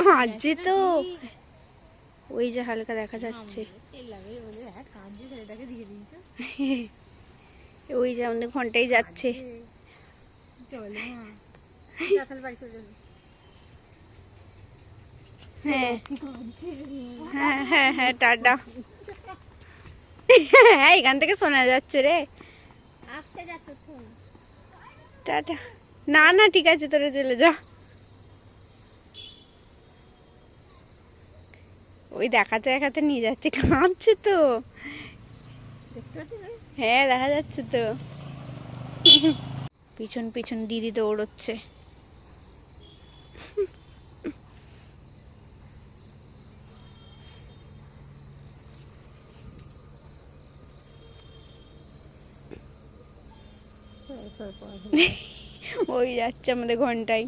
কাঁদছে তো। ওই যে হালকা দেখা যাচ্ছে। হ্যাঁ ওই যে আমাদের ঘন্টাই যাচ্ছে। যাবে। হ্যাঁ। হ্যাঁ হ্যাঁ হ্যাঁ টাটা। হ্যাঁ এখান থেকে শোনা যাচ্ছে রে। টাটা। না না ঠিক আছে তোরা চলে যা। ওই দেখাতে দেখাতে নিয়ে যাচ্ছে কাঁদছে তো। হ্যাঁ দেখা যাচ্ছে তো। পিছন পিছন দিদি দৌড়চ্ছে। ওই যাচ্ছে আমাদের ঘন্টায়।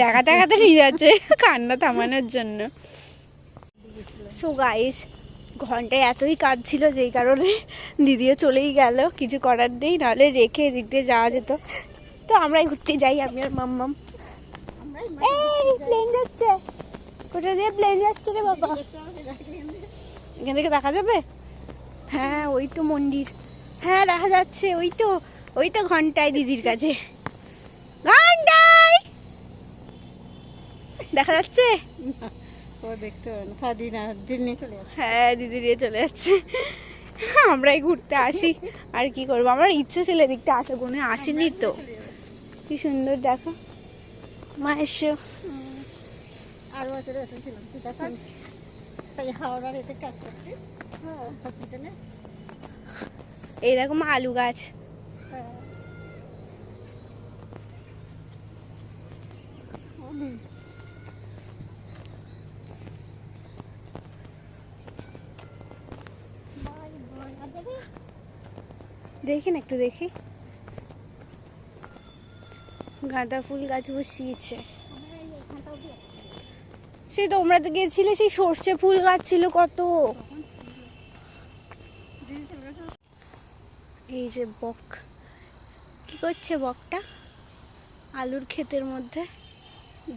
দেখা দেখাতে নিয়ে যাচ্ছে কান্না থামানোর জন্য। সো গাইস ঘন্টায় এতই কাজ ছিল যেই কারণে দিদিও চলেই গেল কিছু করার নেই নাহলে রেখে এদিক দিয়ে যাওয়া যেত। তো আমরাই ঘুরতে যাই আমি আর মাম্মাম। এই প্লেন যাচ্ছে। কোথা দিয়ে প্লেন যাচ্ছে রে বাবা? এখান থেকে দেখা যাবে? হ্যাঁ ওই তো মন্দির। হ্যাঁ দেখা যাচ্ছে ওই তো ওই তো ঘন্টায় দিদির কাছে। ঘন্টায় দেখা যাচ্ছে? ও দেখতে না নিয়ে চলে যাচ্ছে। হ্যাঁ দিদি নিয়ে চলে যাচ্ছে। আমরাই ঘুরতে আসি। আর কি করব? আমার ইচ্ছে ছিল এদিকটা আসা কোনো আসেনি তো। কি সুন্দর দেখো। মা এসো আর বছরে এসেছিলাম ঠিক আছে তাই হাওড়ার এতে কাজ করতে হসপিটালে? এইরকম আলু গাছ। হ্যাঁ। দেখি না, একটু দেখি। গাঁদা ফুল গাছ বসিয়েছে। সেই তোমরা তো গেছিলে সেই সর্ষে ফুল গাছ ছিল কত। এই যে বক। কি করছে বকটা? আলুর ক্ষেতের মধ্যে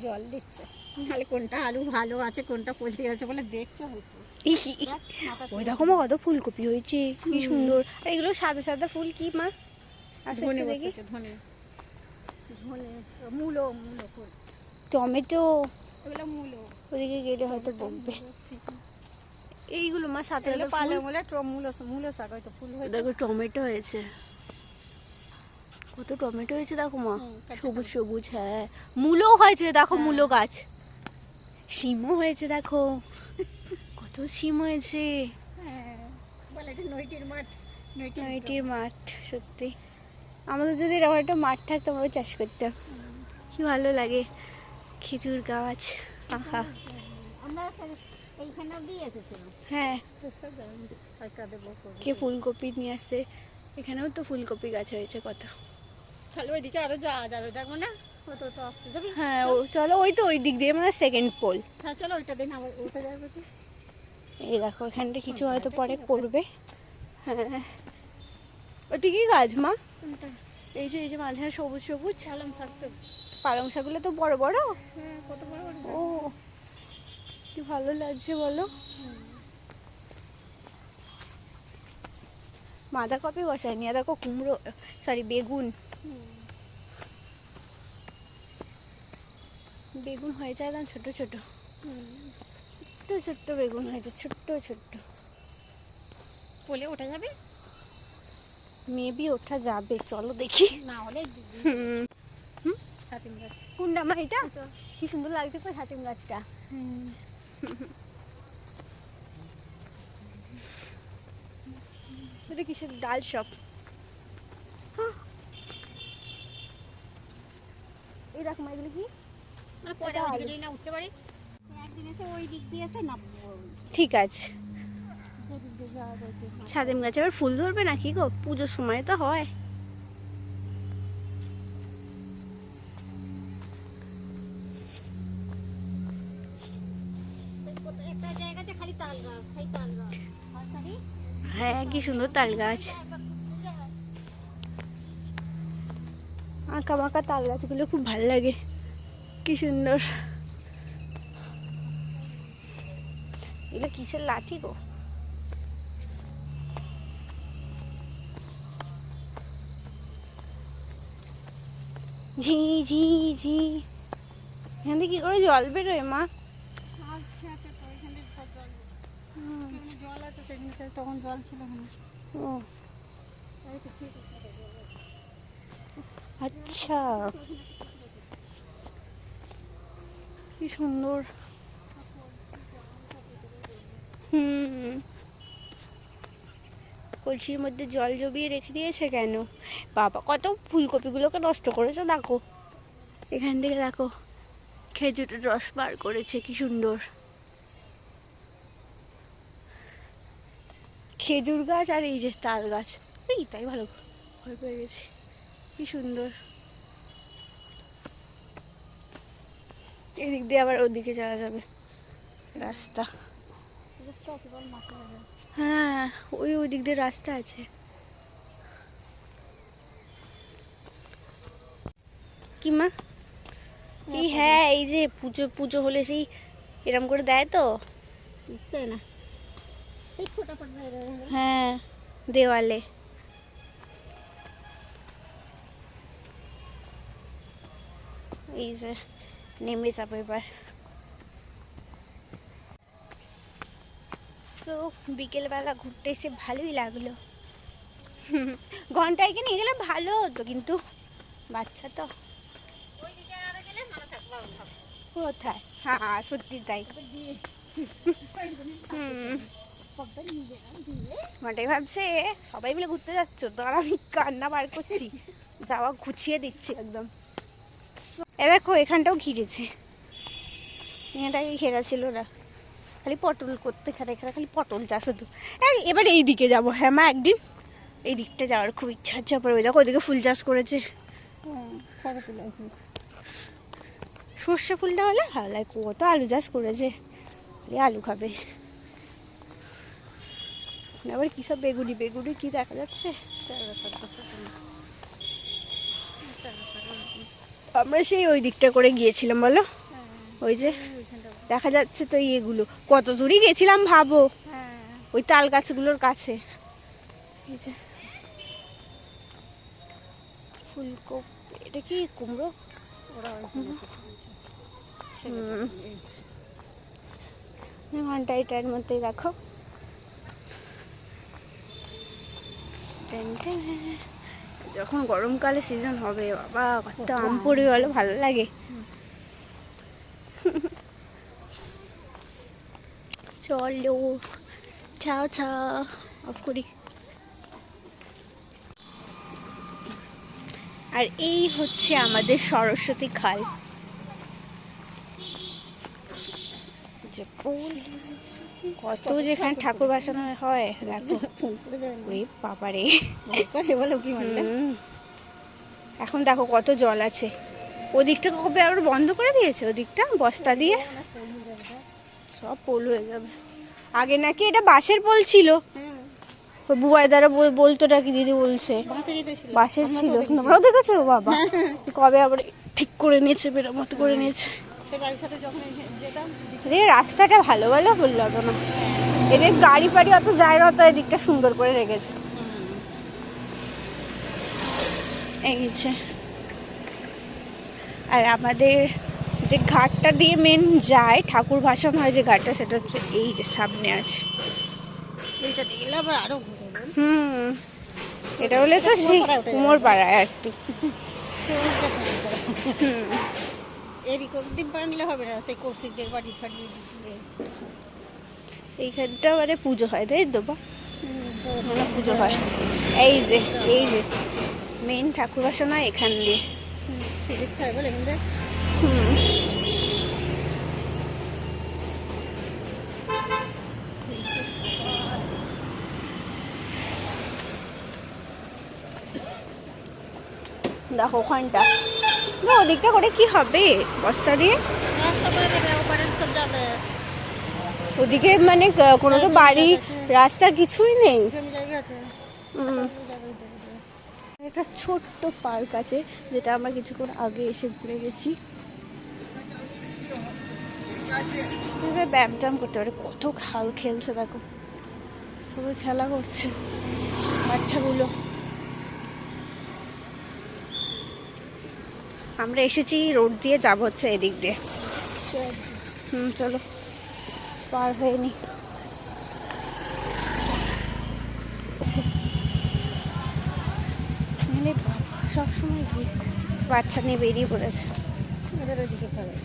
জল দিচ্ছে। তাহলে কোনটা আলু ভালো আছে কোনটা পচে গেছে বলে দেখছ হয়তো ওই দেখো মা কত ফুলকপি হয়েছে কি সুন্দর। আর এগুলো সাদা সাদা ফুল কি মা? ধনে দেখি। ধনে। ধনে মূলো মূলো ফুল। টমেটো। এগুলো মূলো। ওদিকে গেলে হয়তো বকবে। এইগুলো মা এগুলো সাদা পালে ফুল। মূলে মূলো মূলো শাক হয়তো ফুল হয়েছে দেখো টমেটো হয়েছে। কত টমেটো হয়েছে দেখো মা। সবুজ সবুজ হ্যাঁ। মূলো হয়েছে দেখো মূলো গাছ। শিমও হয়েছে দেখো। কত শিম হয়েছে। হ্যাঁ নইটির মাঠ সত্যি। আমাদের যদি এরকম একটা মাঠ থাকতো আমরা চাষ করতাম। কি ভালো লাগে। খেজুর গাছ আহা। হ্যাঁ। কে ফুলকপি নিয়ে আসছে এখানেও তো ফুলকপি গাছ হয়েছে কত তাহলে ওইদিকে আরও যাওয়া যাবে দেখো না। হ্যাঁ ও চলো ওই তো ওই দিক দিয়ে মানে সেকেন্ড পোল হ্যাঁ চলো ওইটা দিন আবার ওইটা যাবে? এই দেখো এখানটা কিছু হয়তো পরে করবে। হ্যাঁ। ওটি কি গাছ মা? এই যে এই যে মাঝে সবুজ সবুজ। চালাম শাক তো। পালং শাকগুলো তো বড় বড়? হ্যাঁ কত বড় বড় ও কি ভালো লাগছে বলো। বাঁধাকপি বসায়নি দেখো কুমড়ো সরি বেগুন। বেগুন হয়ে হয়েছে একদম ছোট ছোট। ছোট্ট ছোট্ট বেগুন হয়েছে ছোট্ট ছোট্ট। পোলে ওঠা যাবে? মেবি ওঠা যাবে চলো দেখি। না হলে হুম। ছাতিম গাছ। কোনটা মা এটা? কি সুন্দর লাগছে তো ছাতিম গাছটা। এটা কিসের ডাল শপ এই দেখো মা এগুলো কি? পরে ওইদিকে যদি না উঠতে পারি। একদিন এসে ওই দিক দিয়ে এসে নামবো। ঠিক আছে। ছাতিম গাছে আবার ফুল ধরবে নাকি গো? পুজোর সময় তো হয়। হ্যাঁ কি সুন্দর তাল গাছ। আঁকা বাঁকা তাল গাছগুলো খুব ভালো লাগে। কি সুন্দর। এগুলো কিসের লাঠি গো? ঝি ঝি ঝি। এখান থেকে কি করে জল বেরোয় মা? আচ্ছা আচ্ছা জল আছে তখন জল ছিল ও। আচ্ছা। কি সুন্দর। হুম। কলসির মধ্যে জল জমিয়ে রেখে দিয়েছে কেন? বাবা, কত ফুলকপিগুলোকে নষ্ট করেছে, দেখো। এখান থেকে দেখো, খেজুরের রস বার করেছে, কি সুন্দর। খেজুর গাছ আর এই যে তাল গাছ, এই তাই ভালো, ভয় পেয়ে গেছি, কি সুন্দর। এদিক দিয়ে আবার ওদিকে যাওয়া যাবে। রাস্তা। হ্যাঁ ওই ওই দিক দিয়ে রাস্তা আছে। কি মা? এই হ্যাঁ এই যে পুজো পুজো হলে সেই এরম করে দেয় তো? না। হয়ে। হ্যাঁ দেওয়ালে। এই যে। নেমে যাব এবার। তো বিকেলবেলা ঘুরতে এসে ভালোই লাগল। ঘন্টায় নিয়ে গেলে ভালো হতো, কিন্তু বাচ্চা তো। কোথায়? হ্যাঁ সত্যি তাই। ওটাই ভাবছে, সবাই মিলে ঘুরতে যাচ্ছ, তো আর আমি কান্না বার করছি। যাওয়া গুছিয়ে দিচ্ছি একদম। এ দেখো, এখানটাও ঘিরেছে। এখানটাকে ঘেরা ছিল না খালি পটল করতে খানে এখানে খালি পটল চাষ হতো। এই, এবার এই দিকে যাব। হ্যাঁ মা, একদিন এই দিকটা যাওয়ার খুব ইচ্ছা হচ্ছে পরে ওই দেখো, ওইদিকে ফুল চাষ করেছে। সর্ষে ফুলটা হলে ভালো লাগে। কত আলু চাষ করেছে। খালি আলু খাবে। আবার কী সব বেগুনি বেগুনি কি দেখা যাচ্ছে? আমরা সেই ওই দিকটা করে গিয়েছিলাম বলো? হ্যাঁ। ওই যে দেখা যাচ্ছে তো এগুলো কত দূরই গেছিলাম ভাবো। হ্যাঁ। ওই তাল গাছগুলোর কাছে। এই যে। ফুলকপি। এটা কি কুমড়ো। ঘণ্টা এটার মধ্যেই দেখো। টেন। যখন গরমকালে সিজন হবে বাবা কত আম পড়ে গেল ভালো লাগে। চলো ছাও ছাও অফ করি। আর এই হচ্ছে আমাদের সরস্বতী খাল। যে কত যেখানে ঠাকুর বাসানো হয় দেখো। বাবারে বলো কি এখন দেখো কত জল আছে। ওদিকটা কবে আবার বন্ধ করে দিয়েছে? ওদিকটা বস্তা দিয়ে? সব পোল হয়ে যাবে। আগে নাকি এটা বাঁশের পোল ছিল। বুবাই দ্বারা বলতো নাকি দিদি বলছে? বাঁশের ছিল। তোমরাও দেখেছ? বাবা। কবে আবার ঠিক করে নিয়েছে মেরামত করে নিয়েছে? সাথে যখন যেতাম রাস্তাটা ভালো ভালো হলো না। এদের গাড়ি ফাড়ি অত যায় না তো এদিকটা সুন্দর করে রেখেছে। এই যে। আর আমাদের যে ঘাটটা দিয়ে মেন যায় ঠাকুর ভাষণ হয় যে ঘাটটা সেটা হচ্ছে এই যে সামনে আছে। এইটা দেখলে আবার আরও হুম এটা হলে তো সেই কুমোর পাড়ায় আর কি। হুম। এদিক দিন বানলে হবে না সেই কৌশিকদের বাড়ি ফাড়ি সেইখানটা মানে পুজো হয় তাই তো বা? মানে পুজো হয়। এই যে এই যে মেন ঠাকুর হয় এখান দিয়ে। দেখো ওখানটা। না ওদিকটা করে কি হবে? বস্তা দিয়ে? ওদিকে মানে কোনো তো বাড়ি রাস্তা কিছুই নেই। একটা ছোট্ট পার্ক আছে যেটা আমরা কিছুক্ষণ আগে এসে ঘুরে গেছি। ব্যায়াম ট্যায়াম করতে পারে কত খাল খেলছে দেখো। সবাই খেলা করছে। বাচ্চাগুলো। আমরা এসেছি রোড দিয়ে যাব হচ্ছে এদিক দিয়ে। হুম চলো। পার হয়ে নি। মানে সবসময় বাচ্চা নিয়ে বেরিয়ে পড়েছে। ওদের ওদিকে খাবে।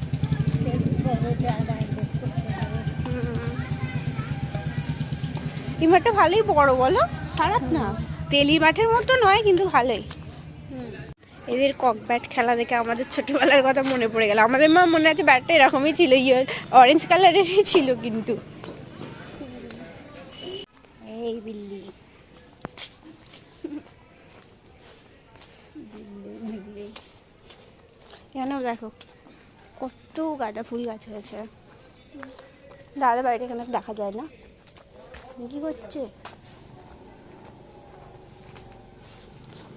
এই মাঠটা ভালোই বড় বলো? খারাপ না। তেলি মাঠের মতো নয় কিন্তু ভালোই। এদের কক ব্যাট খেলা দেখে আমাদের ছোটবেলার কথা মনে পড়ে গেল। আমাদের মা মনে আছে ব্যাটটা এরকমই ছিল ইয়ে অরেঞ্জ কালারেরই ছিল কিন্তু। এই বিল্লি। কেন দেখো? কত গাঁদা ফুল গাছ হয়েছে। দাদা বাড়িটা এখানে দেখা যায় না? কি করছে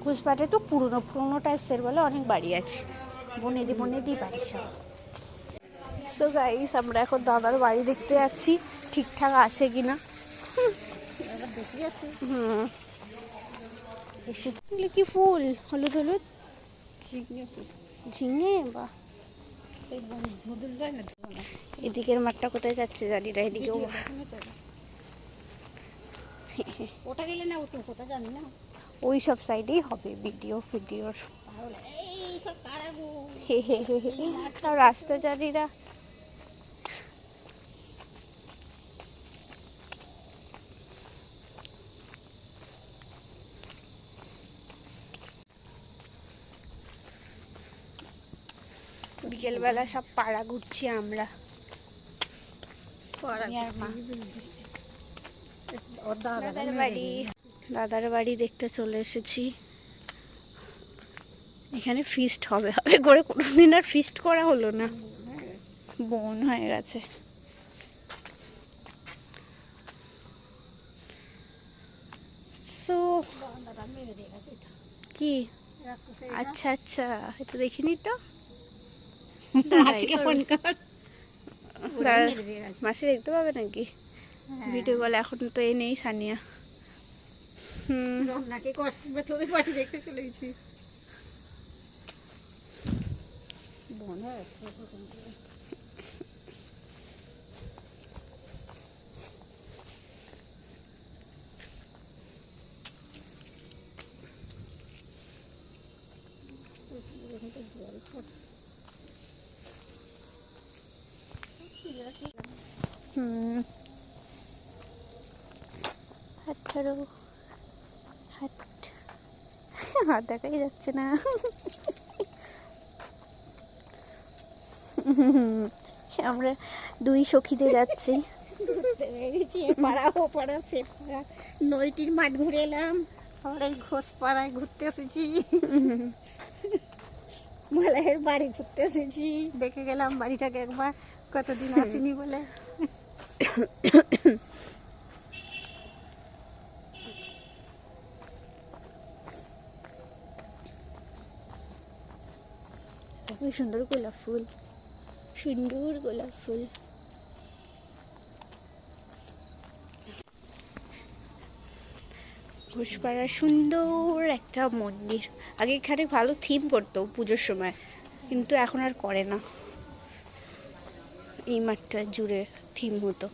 ঘুষপাটে তো পুরনো পুরনো টাইপসের বলে অনেক বাড়ি আছে। বনেদি বনেদি বাড়ি সব। সো গাইস আমরা এখন দাদার বাড়ি দেখতে যাচ্ছি। ঠিকঠাক আছে দেখি আছে হুম। এসেছে। কি ফুল? হলুদ হলুদ? ঝিঙে। বা না এদিকের মাঠটা কোথায় যাচ্ছে জানি না তো। ওটা গেলে না ওটা কোথায় জানি না। ওই সব সাইডেই হবে ভিডিও ভিডিওর তাহলে এই সব। কারা গো হে হে হে হে সব রাস্তা জানিরা বিকেলবেলা সব পাড়া ঘুরছি আমরা। পাড়া বাড়ি। দাদার বাড়ি দেখতে চলে এসেছি। এখানে ফিস্ট হবে। হবে করে কোনোদিন আর ফিস্ট করা হলো না। বন হয়ে গেছে। সো কি? আচ্ছা আচ্ছা। এটা দেখিনি তো? মাসি দেখতে পাবে নাকি? ভিডিও কল এখন তো এ নেই সানিয়া। হুম। রমনাকে কষ্ট তোদের বাড়ি দেখতে চলে গেছি। হুম। হাত হাত হাত দেখাই যাচ্ছে না। আমরা দুই সখীতে যাচ্ছি। পাড়া সে পাড়া নইটির মাঠ ঘুরে এলাম। আবার এই ঘোষ পাড়ায় ঘুরতে এসেছি। মালায়ের বাড়ি ঘুরতে এসেছি। দেখে গেলাম বাড়িটাকে একবার। কতদিন আসিনি বলে। সুন্দর গোলাপ ফুল। সুন্দর গোলাপ ফুল। ঘোষপাড়ার সুন্দর একটা মন্দির। আগে এখানে ভালো থিম করতো পুজোর সময়, কিন্তু এখন আর করে না। এই মাঠটা জুড়ে থিম হতো।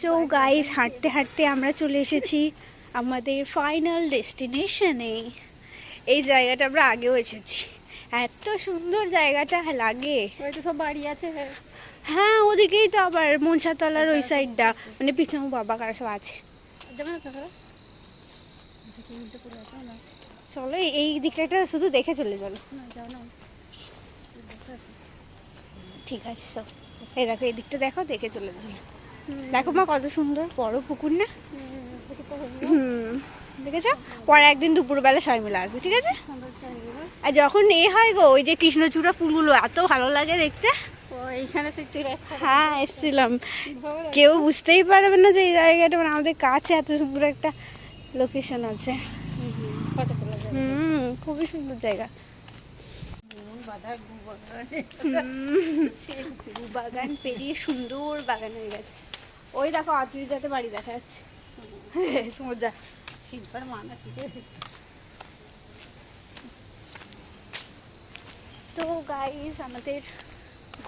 সো গাইস হাঁটতে হাঁটতে আমরা চলে এসেছি আমাদের ফাইনাল ডেস্টিনেশনে এই জায়গাটা আমরা আগেও এসেছি। এত সুন্দর জায়গাটা লাগে। ওই তো সব বাড়ি আছে হ্যাঁ। ওদিকেই তো আবার মনসাতলার ওই সাইডটা। মানে পিছনে বাবা কারা সব আছে। যাবে না চলো? এই- দিকটা শুধু দেখে চলে চলো। যাও ঠিক আছে সব এই দেখো এই দিকটা দেখো দেখে চলে চলো। দেখো মা কত সুন্দর বড় পুকুর না? হুম দেখেছ? পরে একদিন দুপুরবেলা সবাই মিলে আসবে ঠিক আছে? আর যখন এ হয় গো ওই যে কৃষ্ণচূড়া ফুলগুলো এত ভালো লাগে দেখতে। হ্যাঁ এসেছিলাম। কেউ বুঝতেই পারবে না যে এই জায়গাটা মানে আমাদের কাছে এত সুন্দর একটা লোকেশন আছে। হুম খুবই সুন্দর জায়গা। বাগানে পেরিয়ে সুন্দর বাগান হয়ে গেছে। ওই দেখো আত্মীয়জাতে বাড়ি দেখা যাচ্ছে। সমুদ্র শিল্পার মানা তো গাইজ আমাদের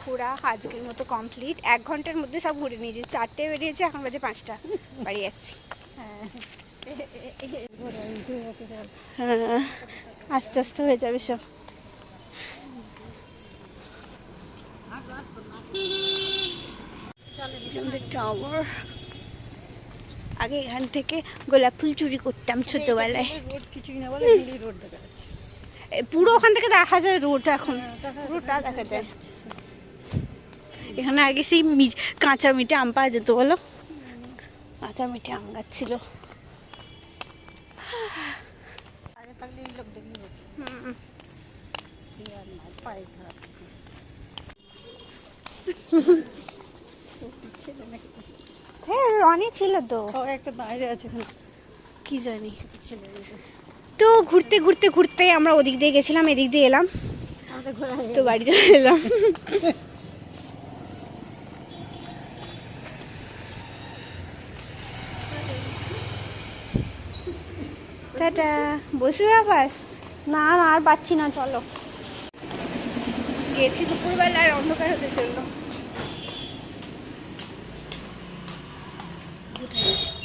ঘোরা আজকের মতো কমপ্লিট এক ঘণ্টার মধ্যে সব ঘুরে নিয়েছি। চারটে বেরিয়েছে, এখন বাজে পাঁচটা। বাড়ি যাচ্ছি। হ্যাঁ। আস্তে আস্তে হয়ে যাবে সব। টাওয়ার আগে এখান থেকে গোলাপ ফুল চুরি করতাম ছোটবেলায়। রোড কিছুই না বলে রোড দেখা যাচ্ছে। পুরো ওখান থেকে দেখা যায় রোড এখন। পুরোটা দেখা যায়। এখানে আগে সেই মি- কাঁচা মিঠে আম পাওয়া যেত বলো? কাঁচা মিঠে আম গাছ ছিল। হ্যাঁ রনি ছিল তো। একটা বাইরে আছে। কি জানি। ছেলে তো ঘুরতে ঘুরতে ঘুরতে আমরা ওদিক দিয়ে গেছিলাম এদিক দিয়ে এলাম। তো বাড়ি চলে এলাম। টাটা। বসবে আবার? না না আর পাচ্ছি না চলো। গেছি দুপুরবেলায় অন্ধকার হতে চলল। উঠে গেছি। বাই